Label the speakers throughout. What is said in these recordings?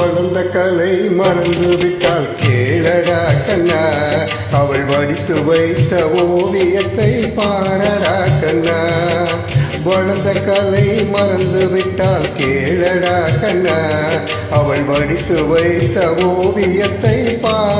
Speaker 1: கலை மறந்து விட்டால் கேளடா கண்ணா. அவள் வடித்து வைத்த ஓவியத்தை பாடடா கண்ணா. வளர்ந்த கலை மறந்து விட்டால் கேளடா கண்ணா. அவள் வடித்து வைத்த ஓவியத்தை பாரடா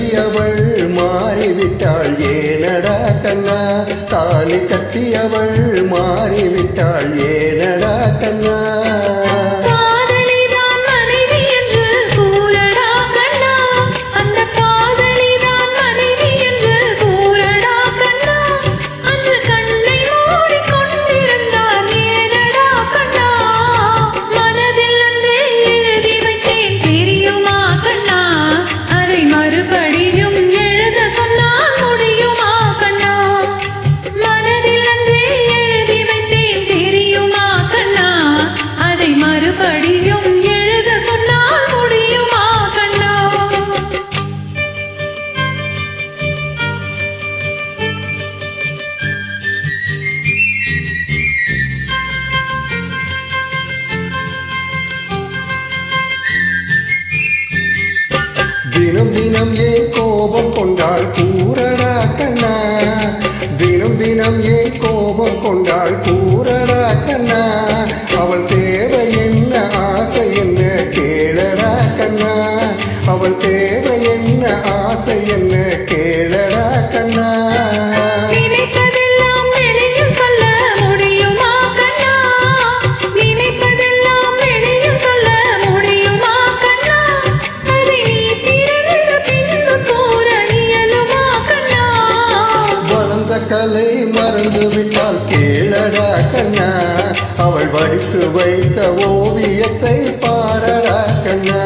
Speaker 1: கட்டியவள் மாறிவிட்டாள். ஏனடா கண்ணா? தாலி கட்டியவள் மாறிவிட்டாள். ஏனடா கண்ணா? தினம் தினம் ஏன் கோபம் கொண்டாள் கூறடா கண்ணா. தினம் தினம் ஏன் கோபம் கொண்டாள்
Speaker 2: கூற
Speaker 1: கேளடா கண்ணா. அவள் வடித்து வைத்த ஓவியத்தை பாரடா கண்ணா.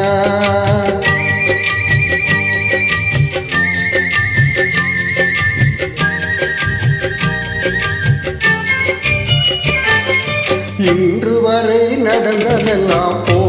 Speaker 1: இன்று வரை நடந்ததெல்லாம்
Speaker 2: போ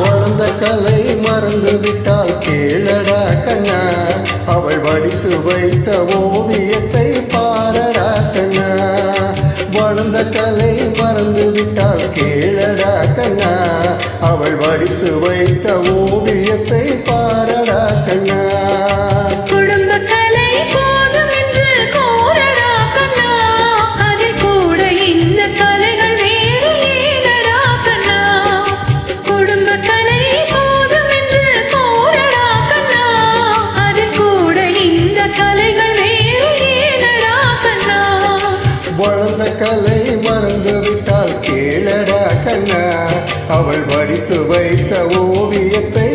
Speaker 1: வளர்ந்த கலை மறந்து விட்டால் கேளடா கண்ணா. அவள் வடித்து வைத்த ஓவியத்தை வடித்து வைத்த ஓவியத்தை பாரடா கண்ணா.
Speaker 2: குடும்ப கலை போதும் என்று கூறடா கண்ணா. அதில் கூட இந்த கலைகள் வேறு ஏனடா கண்ணா. குடும்ப கலை போதும் என்று கூறடா கண்ணா. அதில் கூட இந்த கலைகள் வேறு ஏனடா கண்ணா.
Speaker 1: வளர்ந்த கலை அவள் வடித்து வைத்த ஓவியத்தை